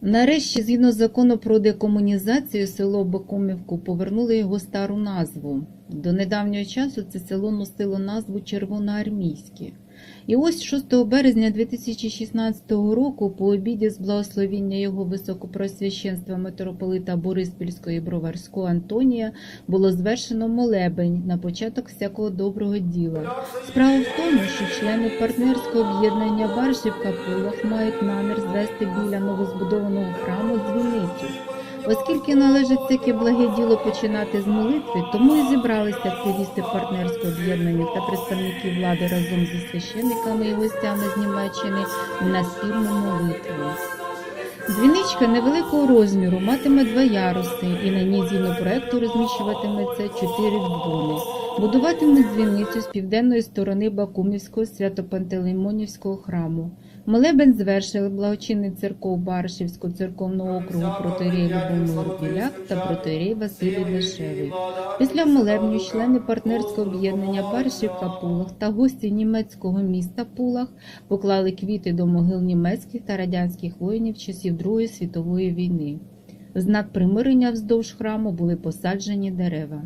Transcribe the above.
Нарешті, згідно закону про декомунізацію, село Бакумівку повернули його стару назву. До недавнього часу це село носило назву Червоноармійське. І ось 6 березня 2016 року, по обіді з благословіння його високопросвященства митрополита Бориспільського і Броварського Антонія було звершено молебень на початок всякого доброго діла. Справа в тому, що члени партнерського об'єднання Баршівка Пулах мають намір звести біля новозбудованого храму дзвіницю. Оскільки належить таке благе діло починати з молитви, тому і зібралися активісти партнерського об'єднання та представники влади разом зі священниками і гостями з Німеччини на спільну молитву. Дзвіничка невеликого розміру матиме два яруси, і на ній згідно проекту розміщуватиметься чотири дзвони. Будуватимуть дзвіницю з південної сторони Бакумівського свято-пантелеймонівського храму. Молебень звершили благочинний церков Баршівського церковного округу протоірей Любомир Біляк та протоірей Василій Дешевий. Після молебню члени партнерського об'єднання Баршівка Пулах та гості німецького міста Пулах поклали квіти до могил німецьких та радянських воїнів часів Другої світової війни. В знак примирення вздовж храму були посаджені дерева.